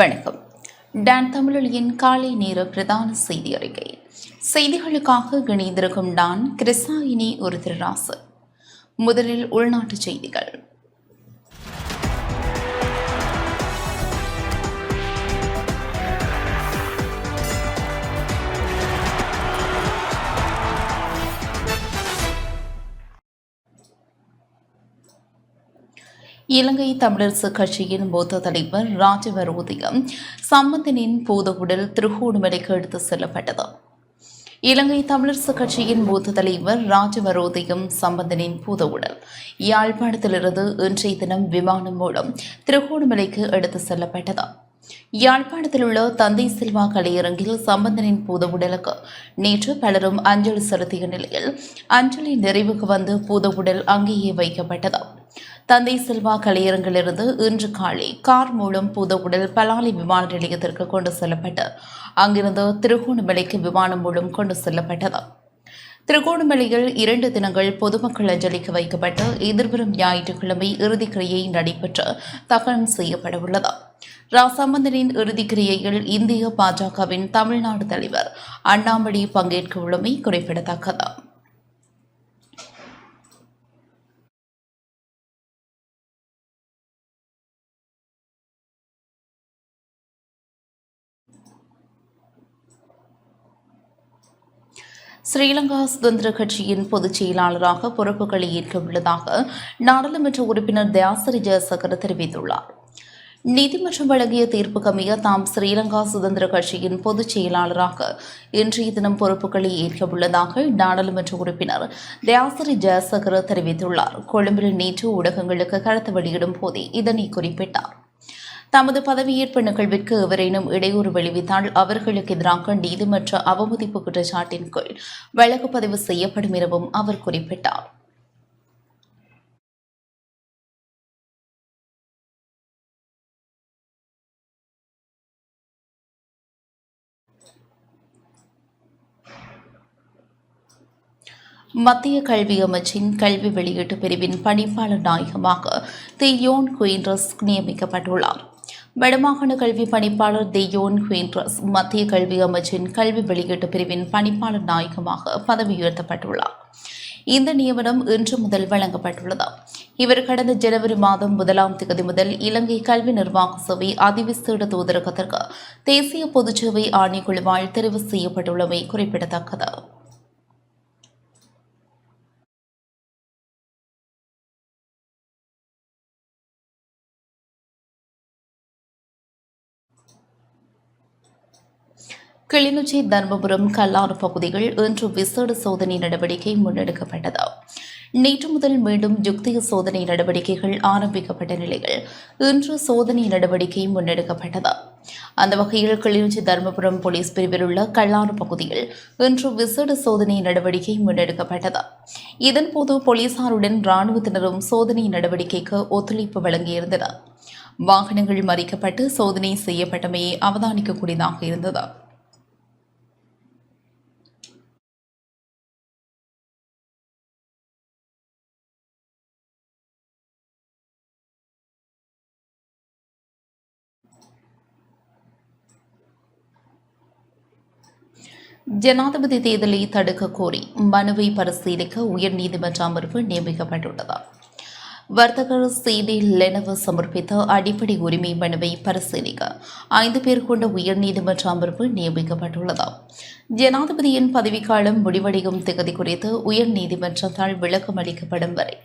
வணக்கம். டான் தமிழொலியின் காலை நேர பிரதான செய்தி அறிக்கை. செய்திகளுக்காக இணைந்திருக்கும் டான் கிருஷ்ணாயினி ஒரு திருராசு. முதலில் உள்நாட்டு செய்திகள். இலங்கை தமிழரசு கட்சியின் மூத்த தலைவர் ராஜவரோதியம் சம்பந்தனின் பூதவுடல் திருகோணமலைக்கு எடுத்து செல்லப்பட்டது. இலங்கை தமிழரசு கட்சியின் மூத்த தலைவர் ராஜவரோதயம் சம்பந்தனின் பூதவுடல் யாழ்ப்பாணத்திலிருந்து இன்றைய தினம் விமானம் மூலம் திருகோணமலைக்கு எடுத்து செல்லப்பட்டது. யாழ்ப்பாணத்தில் உள்ள தந்தை செல்வா கலையரங்கில் சம்பந்தனின் பூதவுடலுக்கு நேற்று பலரும் அஞ்சலி செலுத்திய நிலையில் அஞ்சலி நிறைவுக்கு வந்து பூதவுடல் அங்கேயே வைக்கப்பட்டது. தந்தை செல்வா கலையரங்கிலிருந்து இன்று காலை கார் மூலம் பூதவுடல் பலாலி விமான நிலையத்திற்கு கொண்டு செல்லப்பட்டு அங்கிருந்து திருகோணமலைக்கு விமானம் மூலம் கொண்டு செல்லப்பட்டது. திருகோணமலையில் இரண்டு தினங்கள் பொதுமக்கள் அஞ்சலிக்கு வைக்கப்பட்டு எதிர்வரும் ஞாயிற்றுக்கிழமை இறுதிக்கிரியை நடைபெற்று தகனம் செய்யப்படவுள்ளது. ராசம்பந்தனின் இறுதிக்கிரியையில் இந்திய பாஜகவின் தமிழ்நாடு தலைவர் அண்ணாமலை பங்கேற்க உள்ளமை குறிப்பிடத்தக்கது. ஸ்ரீலங்கா சுதந்திர கட்சியின் பொதுச் செயலாளராக பொறுப்புகளை ஏற்க உள்ளதாக நாடாளுமன்ற உறுப்பினர் தயாசரி ஜெயசகர் தெரிவித்துள்ளார். நீதிமன்றம் வழங்கிய தீர்ப்புக்கமைய தாம் ஸ்ரீலங்கா சுதந்திர கட்சியின் பொதுச் செயலாளராக இன்றைய தினம் பொறுப்புகளை ஏற்க உள்ளதாக நாடாளுமன்ற உறுப்பினர் தயாசரி ஜெயசகர் தெரிவித்துள்ளார். கொழும்பில் நேற்று ஊடகங்களுக்கு கருத்து வெளியிடும் போதே இதனை குறிப்பிட்டார். தமது பதவியேற்பு நிகழ்விற்கு எவரேனும் இடையூறு விளைவித்தால் அவர்களுக்கு எதிராக நீதிமன்ற அவமதிப்பு குற்றச்சாட்டின் கீழ் வழக்கு பதிவு செய்யப்படும் எனவும் அவர் குறிப்பிட்டார். மத்திய கல்வி அமைச்சின் கல்வி வெளியீட்டு பிரிவின் பணிப்பாளர் நாயகமாக தியோன் குயின்ரஸ் நியமிக்கப்பட்டுள்ளார். வடமாகாண கல்வி பணிப்பாளர் தியோன் குயின்ரஸ் மத்திய கல்வி அமைச்சின் கல்வி வெளியீட்டு பிரிவின் பணிப்பாளர் நாயகமாக பதவி உயர்த்தப்பட்டுள்ளார் இந்த நியமனம் இன்று முதல் வழங்கப்பட்டுள்ளது. இவர் கடந்த ஜனவரி மாதம் முதலாம் தேதி முதல் இலங்கை கல்வி நிர்வாக சபை அதிவிசேட தூதரகத்திற்கு தேசிய பொதுச்சேவை ஆணைக்குழுவால் தெரிவு செய்யப்பட்டுள்ளமை குறிப்பிடத்தக்கது. கிளிநொச்சி தர்மபுரம் கல்லாறு பகுதிகள் இன்று விசேட சோதனை நடவடிக்கை முன்னெடுக்கப்பட்டது. நேற்று முதல் மீண்டும் யுக்திய சோதனை நடவடிக்கைகள் ஆரம்பிக்கப்பட்ட நிலையில் இன்று சோதனை நடவடிக்கை முன்னெடுக்கப்பட்டது. அந்த வகையில் கிளிநொச்சி தர்மபுரம் போலீஸ் பிரிவில் உள்ள கல்லாறு பகுதியில் இன்று விசேட சோதனை நடவடிக்கை முன்னெடுக்கப்பட்டது. இதன்போது போலீசாருடன் ராணுவத்தினரும் சோதனை நடவடிக்கைக்கு ஒத்துழைப்பு வழங்கியிருந்தனர். வாகனங்கள் மறிக்கப்பட்டு சோதனை செய்யப்பட்டமையை அவதானிக்கக்கூடியதாக இருந்தது. ஜனாதிபதி தேர்தலை தடுக்க கோரி மனுவை பரிசீலிக்க உயர்நீதிமன்ற அமர்வு நியமிக்கப்பட்டுள்ளது. வர்த்தகர் செய்தி லெனவ சமர்ப்பித்த அடிப்படை உரிமை மனுவை பரிசீலிக்க ஐந்து பேர் கொண்ட உயர்நீதிமன்ற அமர்வு நியமிக்கப்பட்டுள்ளது. ஜனாதிபதியின் பதவிக்காலம் முடிவடையும் திகதி குறித்து உயர்நீதிமன்றத்தால் விளக்கம் அளிக்கப்படும் வரை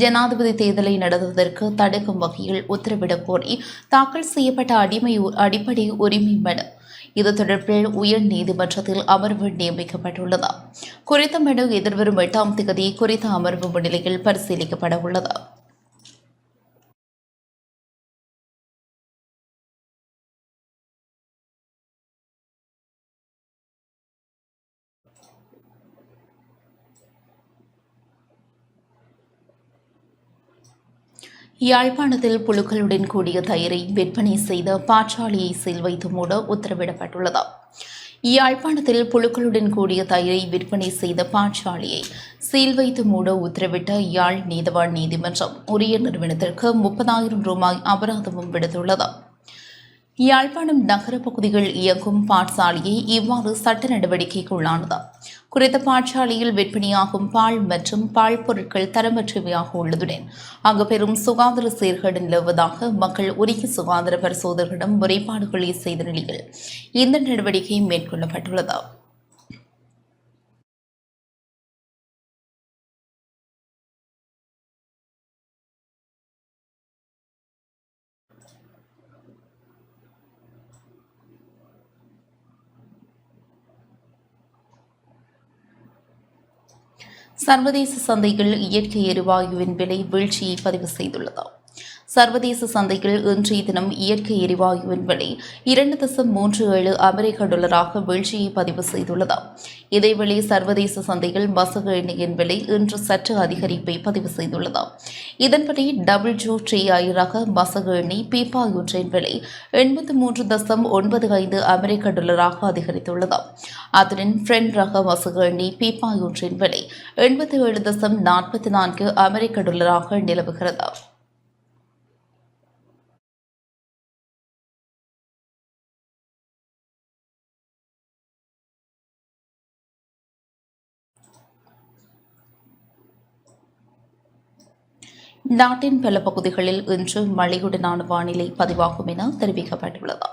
ஜனாதிபதி தேர்தலை நடத்துவதற்கு தடுக்கும் வகையில் உத்தரவிடக் கோரி தாக்கல் செய்யப்பட்ட அடிமை அடிப்படை உரிமை மனு இது தொடர்பில் உயர் நீதிமன்றத்தில் அமர்வு நியமிக்கப்பட்டுள்ளது. குறித்த மனு எதிர்வரும் எட்டாம் தேதி குறித்த அமர்வு முன்னிலையில் பரிசீலிக்கப்பட உள்ளது. யாழ்ப்பாணத்தில் புழுக்களுடன் கூடிய தயிரை விற்பனை செய்த பாற்றாளியை சீல் வைத்து மூட உத்தரவிடப்பட்டுள்ளது. யாழ்ப்பாணத்தில் புழுக்களுடன் கூடிய தயிரை விற்பனை செய்த பாற்றாளியை சீல் வைத்து மூட உத்தரவிட்ட யாழ் நீதவான் நீதிமன்றம் உரிய நிறுவனத்திற்கு முப்பதாயிரம் ரூபாய் அபராதமும் விடுத்துள்ளது. யாழ்ப்பாணம் நகர இயங்கும் பாட்சாலையை இவ்வாறு சட்ட நடவடிக்கைக்கு உள்ளானது குறித்த பாட்சாலையில் விற்பனையாகும் பால் மற்றும் பால் பொருட்கள் தரமற்றவையாக உள்ளதுடன் அங்கு பெரும் சுகாதார சீர்கேடு நிலவுவதாக மக்கள் உரிய சுகாதார பரிசோதகரிடம் முறைப்பாடுகளை செய்த நிலையில் இந்த நடவடிக்கை மேற்கொள்ளப்பட்டுள்ளது. சர்வதேச சந்தையில் இயற்கை எரிவாயுவின் விலை வீழ்ச்சியை பதிவு செய்துள்ளது சர்வதேச சந்தையில் இன்றைய தினம் இயற்கை எரிவாயுவின் விலை இரண்டு தசம் மூன்று ஏழு அமெரிக்க டாலராக வீழ்ச்சியை பதிவு செய்துள்ளது. இதேவேளை சர்வதேச சந்தையில் மசக எண்ணெயின் விலை இன்று சற்று அதிகரிப்பை பதிவு செய்துள்ளது. இதன்படி டபுள் ஜூ ட்ரீ ஐ ரக எண்ணெய் பீப்பா ஒன்றின் விலை எண்பத்தி மூன்று தசம் ஒன்பது ஐந்து அமெரிக்க டாலராக அதிகரித்துள்ளது. அத்துடன் ஃப்ரெண்ட் ரக மசக எண்ணெய் பீப்பா ஒன்றின் விலை எண்பத்தி ஏழு தசம் நாற்பத்தி நான்கு அமெரிக்க டாலராக நிலவுகிறது. நாட்டின் பல பகுதிகளில் இன்று மழையுடனான வானிலை பதிவாகும் என தெரிவிக்கப்பட்டுள்ளது.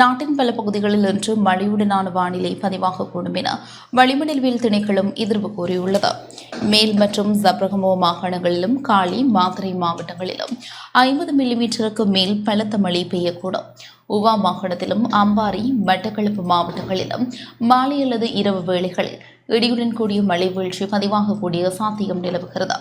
நாட்டின் பல பகுதிகளில் இன்று மழையுடனான வானிலை பதிவாகக்கூடும் என வளிமண்டலவியல் திணைக்களம் எதிர்வு கூறியுள்ளது. மேல் மற்றும் ஜப்ரகமோ மாகாணங்களிலும் காலி மாத்திரை மாவட்டங்களிலும் ஐம்பது மில்லிமீட்டருக்கு மேல் பலத்த மழை பெய்யக்கூடும். உவா மாகாணத்திலும் அம்பாரி மட்டக்களப்பு மாவட்டங்களிலும் மாலை அல்லது இரவு வேளைகளில் இடியுடன் கூடிய மழை வீழ்ச்சி பதிவாகக்கூடிய சாத்தியம் நிலவுகிறது.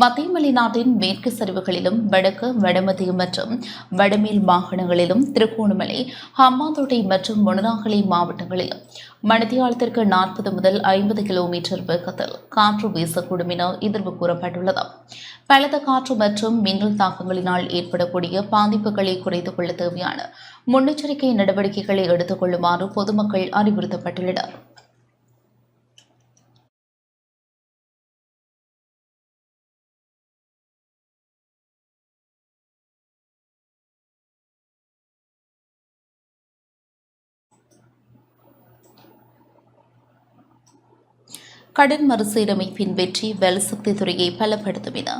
மத்திய மலைநாட்டின் மேற்கு சரிவுகளிலும் வடக்கு வடமத்திய மற்றும் வடமேல் மாகாணங்களிலும் திருகோணமலை ஹம்மாந்தோட்டை மற்றும் முனராகலை மாவட்டங்களிலும் மணித்தியாலத்திற்கு நாற்பது முதல் ஐம்பது கிலோமீட்டர் வேகத்தில் காற்று வீசக்கூடும் என எதிர்வு கூறப்பட்டுள்ளது. பலத்த காற்று மற்றும் மின்னல் தாக்கங்களினால் ஏற்படக்கூடிய பாதிப்புகளை குறைத்துக் கொள்ள தேவையான முன்னெச்சரிக்கை நடவடிக்கைகளை எடுத்துக் கொள்ளுமாறு பொதுமக்கள் அறிவுறுத்தப்பட்டுள்ளனர். கடன் மறுசீரமைப்பின் வெற்றி வலுசக்தி துறையை பலப்படுத்தும் என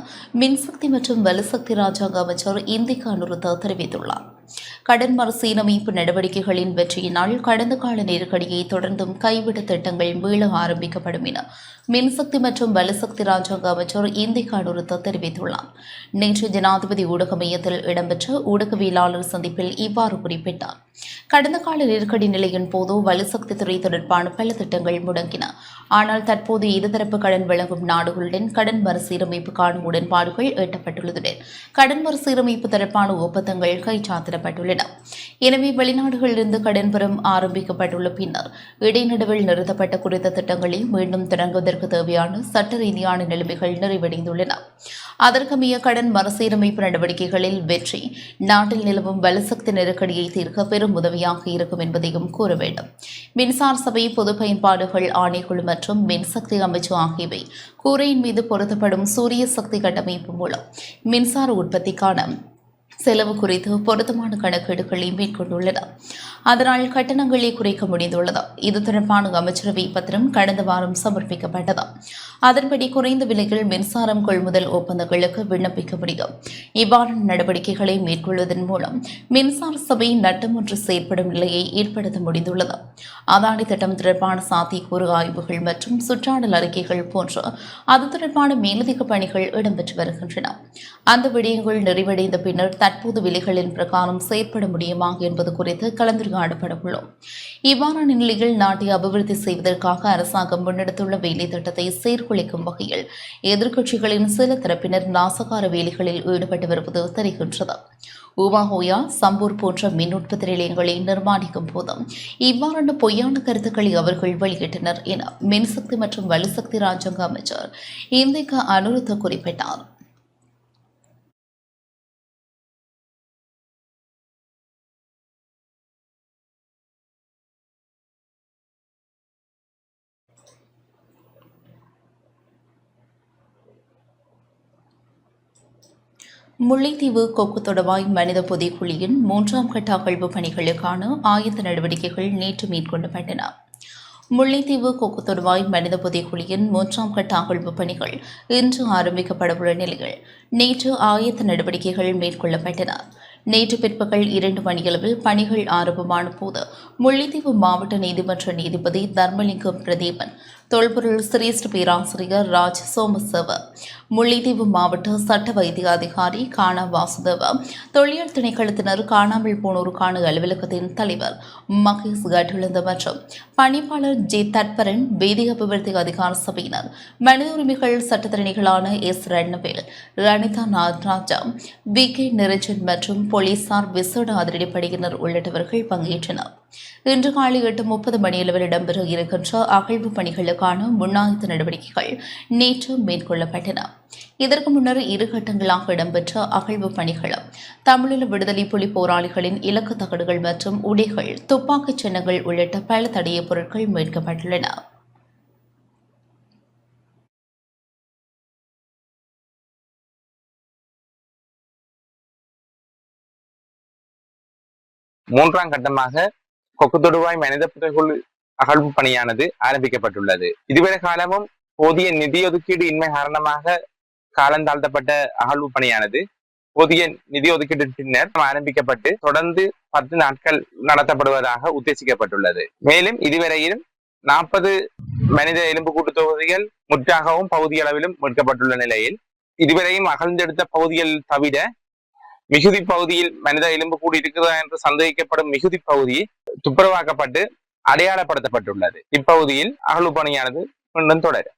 மின்சக்தி மற்றும் வலுசக்தி ராஜாங்க அமைச்சர் இந்திகா அனுருத்தா தெரிவித்துள்ளார். கடன் மறுசீரமைப்பு நடவடிக்கைகளின் வெற்றியினால் கடந்த கால நெருக்கடியை தொடர்ந்தும் கைவிட திட்டங்கள் மீள ஆரம்பிக்கப்படும் என மின்சக்தி மற்றும் வலுசக்தி ராஜாங்க அமைச்சர் இந்தி அனுருத்தா தெரிவித்துள்ளார். நேற்று ஜனாதிபதி ஊடக மையத்தில் இடம்பெற்ற ஊடகவியலாளர் சந்திப்பில் இவ்வாறு குறிப்பிட்டார். கடந்த கால நெருக்கடி நிலையின் போது வலுசக்தி துறை தொடர்பான பல திட்டங்கள் முடங்கின. ஆனால் தற்போது இருதரப்பு கடன் வழங்கும் நாடுகளுடன் கடன் மறுசீரமைப்புக்கான உடன்பாடுகள் எட்டப்பட்டுள்ளதுடன் கடன் மறுசீரமைப்பு தொடர்பான ஒப்பந்தங்கள் கைச்சாத்திடப்பட்டுள்ளன எனவே வெளிநாடுகளிலிருந்து கடன் பெறும் ஆரம்பிக்கப்பட்டுள்ள பின்னர் இடைநடுவில் நிறுத்தப்பட்ட குறித்த திட்டங்களை மீண்டும் தொடங்குவதற்கு தேவையான சட்ட ரீதியான நிலைமைகள் நிறைவடைந்துள்ளன. அதற்கமைய கடன் மறுசீரமைப்பு நடவடிக்கைகளில் வெற்றி நாட்டில் நிலவும் வலுசக்தி நெருக்கடியை தீர்க்க பெரும் உதவியாக இருக்கும் என்பதையும் கூற வேண்டும். மின்சார சபை பொது பயன்பாடுகள் ஆணைக்குழு மற்றும் மின்சக்தி அமைச்சு ஆகியவை கூரையின் மீது பொருத்தப்படும் சூரிய சக்தி கட்டமைப்பு மூலம் மின்சார உற்பத்திக்கான செலவு குறித்து பொருத்தமான கணக்கீடுகளை மேற்கொண்டுள்ளன. அதனால் கட்டணங்களை குறைக்க முடிந்துள்ளது. இது தொடர்பான அமைச்சரவை பத்திரம் கடந்த வாரம் சமர்ப்பிக்கப்பட்டது. அதன்படி குறைந்த விலையில் மின்சாரம் கொள்முதல் ஒப்பந்தங்களுக்கு விண்ணப்பிக்க முடியும். இவ்வாறான நடவடிக்கைகளை மேற்கொள்வதன் மூலம் மின்சார சபை நட்டம் ஒன்று செயற்படும் நிலையை ஏற்படுத்த முடிந்துள்ளது. அதானி திட்டம் தொடர்பான சாத்தியக்கூறு ஆய்வுகள் மற்றும் சுற்றாடல் அறிக்கைகள் போன்ற அது தொடர்பான மேலதிக பணிகள் இடம்பெற்று வருகின்றன. அந்த விடயங்கள் நிறைவடைந்த பின்னர் தற்போது விலைகளின் பிரகாரம் செயற்பட முடியுமா என்பது குறித்து கலந்துரையாடப்பட உள்ளோம் இவ்வாறான நிலையில் நாட்டை அபிவிருத்தி செய்வதற்காக அரசாங்கம் முன்னெடுத்துள்ள வேலை திட்டத்தை சீர்குலைக்கும் வகையில் எதிர்க்கட்சிகளின் சில தரப்பினர் நாசகார வேலைகளில் ஈடுபட்டு வருவது தெரிகின்றது. உமாஹோயா சம்பூர் போன்ற மின் உற்பத்தி நிலையங்களை நிர்மாணிக்கும் போதும் இவ்வாறான பொய்யான கருத்துக்களை அவர்கள் வெளியிட்டனர் என மின்சக்தி மற்றும் வலுசக்தி ராஜாங்க அமைச்சர் இந்திகா அனுருத்த குறிப்பிட்டார். முல்லைத்தீவு கொக்கு தொடவாய் மனித புதைக்குழியின் மூன்றாம் கட்ட அகழ்வு பணிகளுக்கான ஆயத்த நடவடிக்கைகள் நேற்று மேற்கொள்ளப்பட்டன. முல்லைத்தீவு கொக்கு தொடுவாய் மனித புதைக்குழியின் மூன்றாம் கட்ட அகழ்வு பணிகள் இன்று ஆரம்பிக்கப்படவுள்ள நிலையில் நேற்று ஆயத்த நடவடிக்கைகள் மேற்கொள்ளப்பட்டன. நேற்று பிற்பகல் இரண்டு மணியளவில் பணிகள் ஆரம்பமான போது முல்லைத்தீவு மாவட்ட நீதிமன்ற நீதிபதி தர்மலிங்கம் பிரதீபன் தொல்பொருள் சிரேஷ்ட பேராசிரியர் ராஜ் சோமசேவ முல்லைத்தீவு மாவட்ட சட்ட வைத்திய அதிகாரி காணா வாசுதேவ தொழில் திணைக்களத்தினர் காணாமல் போனோருக்கான அலுவலகத்தின் தலைவர் மகேஷ் கட்டுலந்த மற்றும் பணிப்பாளர் ஜே தட்பரன் வேதிக அபிவிருத்தி அதிகார சபையினர் மனித உரிமைகள் சட்டத்திறனிகளான S Ranavel Ranitha Nagaraja V K Niranjan மற்றும் போலீசார் விசேட அதிரடிப்படையினர் உள்ளிட்டவர்கள் பங்கேற்றனர். இன்று காலை எட்டு முப்பது மணியளவில் இடம்பெற இருக்கின்ற அகழ்வு பணிகளுக்கான முன்னாயத்த நடவடிக்கைகள் நேற்று மேற்கொள்ளப்பட்டன. இதற்கு முன்னர் இரு கட்டங்களாக இடம்பெற்ற அகழ்வு பணிகளும் தமிழீழ விடுதலை புலி போராளிகளின் இலக்கு தகடுகள் மற்றும் உடைகள் துப்பாக்கிச் சின்னங்கள் உள்ளிட்ட பல தடைய பொருட்கள் மீட்கப்பட்டுள்ளன. மூன்றாம் கட்டமாக கொக்குத்தொடுவாய் மனித புதைகுள் அகழ்வு பணியானது ஆரம்பிக்கப்பட்டுள்ளது. இதுவரை காலமும் போதிய நிதி ஒதுக்கீடு இன்மை காரணமாக காலந்தாழ்த்தப்பட்ட அகழ்வு பணியானது போதிய நிதி ஒதுக்கீடு பின்னர் ஆரம்பிக்கப்பட்டு தொடர்ந்து பத்து நாட்கள் நடத்தப்படுவதாக உத்தேசிக்கப்பட்டுள்ளது. மேலும் இதுவரையிலும் நாற்பது மனித எலும்புக்கூட்டு தொகுதிகள் முற்றாகவும் பகுதி அளவிலும் மீட்கப்பட்டுள்ள நிலையில் இதுவரையும் அகழ்ந்தெடுத்த பகுதிகள் தவிர மிகுதி பகுதியில் மனித எலும்பு கூடி இருக்கிறதா என்று சந்தேகிக்கப்படும் மிகுதி பகுதி துப்புரவாக்கப்பட்டு அடையாளப்படுத்தப்பட்டுள்ளது. இப்பகுதியில் அகழ்வு பணியானது மீண்டும் தொடரும்.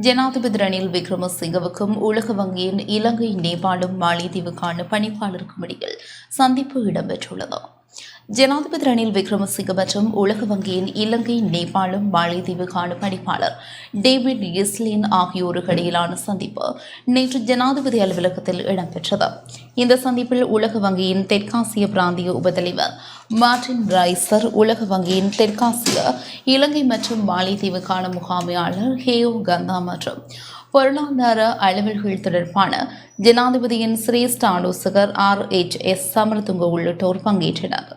ஜனாதிபதி ரணில் விக்ரமசிங்கவுக்கும் உலக வங்கியின் இலங்கை நேபாளம் மாலைதீவுக்கான பணிப்பாளருக்கும் இடையில் சந்திப்பு இடம்பெற்றுள்ளது. ஜனாதிபதி ரணில் விக்ரமசிங்க மற்றும் உலக வங்கியின் இலங்கை நேபாளம் மாலைதீவுக்கான பணிப்பாளர் டேவிட் இஸ்லின் ஆகியோருக்கு இடையிலான சந்திப்பு நேற்று ஜனாதிபதி அலுவலகத்தில் இடம்பெற்றது. இந்த சந்திப்பில் உலக வங்கியின் தெற்காசிய பிராந்திய உபதலைவர் மார்டின் ரைசர் உலக வங்கியின் தெற்காசிய இலங்கை மற்றும் மாலைதீவுக்கான முகாமையாளர் ஹேயோ கந்தா மற்றும் பொருளாதார அலுவல்கள் தொடர்பான ஜனாதிபதியின் சிரேஷ்ட ஆலோசகர் ஆர் எச் எஸ் சமரதுங்க உள்ளிட்டோர் பங்கேற்றனர்.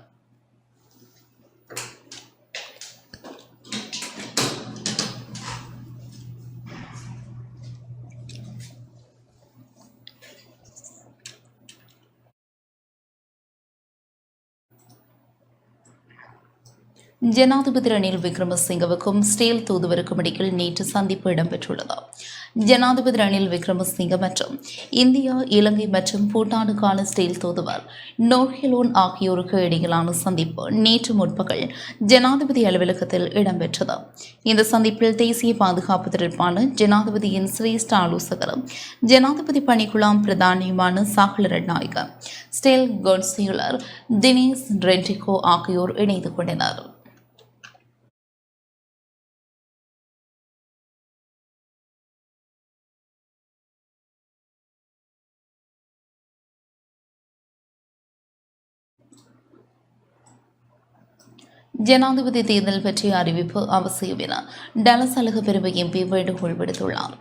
ஜனாதிபதி ரணில் விக்ரமசிங்கவுக்கும் ஸ்டேல் தூதுவருக்கும் இடையில் நேற்று சந்திப்பு இடம்பெற்றுள்ளது. ஜனாதிபதி ரணில் விக்ரமசிங்க மற்றும் இந்தியா இலங்கை மற்றும் பூட்டானுக்கான ஸ்டேல் தூதுவர் நோர்ஹிலோன் ஆகியோருக்கு இடையிலான சந்திப்பு நேற்று முற்பகல் ஜனாதிபதி அலுவலகத்தில் இடம்பெற்றது. இந்த சந்திப்பில் தேசிய பாதுகாப்பு தொடர்பான ஜனாதிபதியின் சிரேஷ்ட ஆலோசகரும் ஜனாதிபதி பணிக்குழாம் பிரதானியுமான சாகல ரட்நாயக ஸ்டேல் கொன்சியுலர் தினேஷ் ரென்டிகோ ஆகியோர் இணைந்து கொண்டனர். ஜனாதிபதி தேர்தல் பற்றிய அறிவிப்பு அவசியம் என டலஸ் அழகு பெருமை எம்பி வேண்டுகோள் விடுத்துள்ளார்.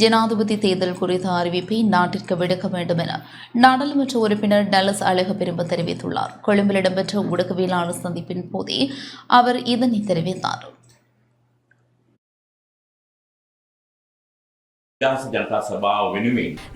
ஜனாதிபதி தேர்தல் குறித்த அறிவிப்பை நாட்டிற்கு விடுக்க வேண்டும் என நாடாளுமன்ற உறுப்பினர் டலஸ் அழகு பெரும்பு தெரிவித்துள்ளார். கொழும்பில் இடம்பெற்ற ஊடகவியலாளர் சந்திப்பின் போதே அவர் இதனை தெரிவித்தார்.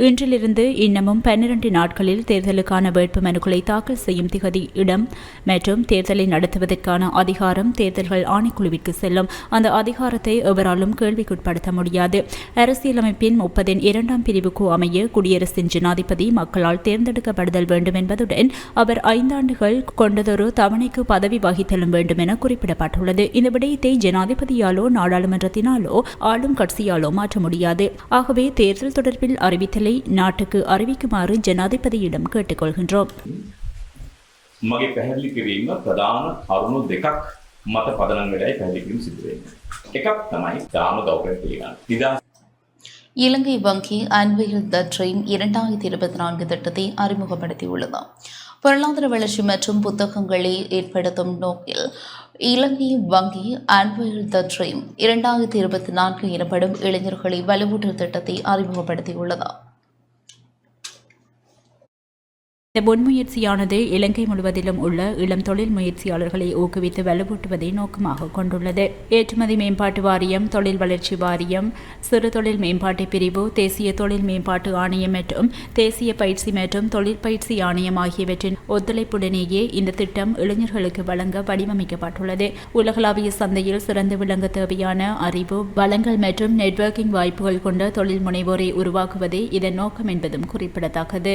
இன்றிலிருந்து இன்னமும் பன்னிரண்டு நாட்களில் தேர்தலுக்கான வேட்பு மனுக்களை தாக்கல் செய்யும் திகதி இடம் மற்றும் தேர்தலை நடத்துவதற்கான அதிகாரம் தேர்தல்கள் ஆணைக்குழுவிற்கு செல்லும். அந்த அதிகாரத்தை எவராலும் கேள்விக்குட்படுத்த முடியாது. அரசியலமைப்பின் முப்பதின் இரண்டாம் பிரிவுக்கு அமைய குடியரசின் ஜனாதிபதி மக்களால் தேர்ந்தெடுக்கப்படுதல் வேண்டும் என்பதுடன் அவர் ஐந்தாண்டுகள் கொண்டதொரு தவணைக்கு பதவி வகித்தலும் வேண்டும் என குறிப்பிடப்பட்டுள்ளது. இந்த விடயத்தை ஜனாதிபதியாலோ நாடாளுமன்றத்தினாலோ ஆளும் கட்சியாலோ மாற்ற முடியாது. ஆகவே தேர்தல் தொடர்பில் அறிவித்தலை நாட்டுக்கு அறிவிக்குமாறு ஜனாதிபதியிடம் கேட்டுக்கொள்கின்றோம் මගේ පැහැදිලි කිරීම ප්‍රධාන කරුණු දෙකක් මත පදනම් වෙලයි පැහැදිලි කිරීම සිදු වෙන්නේ. එකක් තමයි දාම ගෞරව පිළිගන්න. නිදහස් இலங்கை வங்கி அன்வையில் த ட்ரெயின் இரண்டாயிரத்தி இருபத்தி நான்கு திட்டத்தை அறிமுகப்படுத்தியுள்ளது பொருளாதார வளர்ச்சி மற்றும் புத்தகங்களை ஏற்படுத்தும் நோக்கில் இலங்கை வங்கி அன்வயல் த ட்ரீம் இரண்டாயிரத்தி இருபத்தி நான்கு எனப்படும் இளைஞர்களை வலுவூட்டல் திட்டத்தை அறிமுகப்படுத்தியுள்ளது. இந்த முன்முயற்சியானது இலங்கை முழுவதிலும் உள்ள இளம் தொழில் முயற்சியாளர்களை ஊக்குவித்து வலுவூட்டுவதை நோக்கமாக கொண்டுள்ளது. ஏற்றுமதி மேம்பாட்டு வாரியம் தொழில் வளர்ச்சி வாரியம் சிறு தொழில் மேம்பாட்டு பிரிவு தேசிய தொழில் மேம்பாட்டு ஆணையம் மற்றும் தேசிய பயிற்சி மற்றும் தொழிற்பயிற்சி ஆணையம் ஆகியவற்றின் ஒத்துழைப்புடனேயே இந்த திட்டம் இளைஞர்களுக்கு வழங்க வடிவமைக்கப்பட்டுள்ளது. உலகளாவிய சந்தையில் சிறந்து விளங்க தேவையான அறிவு வளங்கள் மற்றும் நெட்வொர்க்கிங் வாய்ப்புகள் கொண்ட தொழில் முனைவோரை உருவாக்குவதே இதன் நோக்கம் என்பதும் குறிப்பிடத்தக்கது.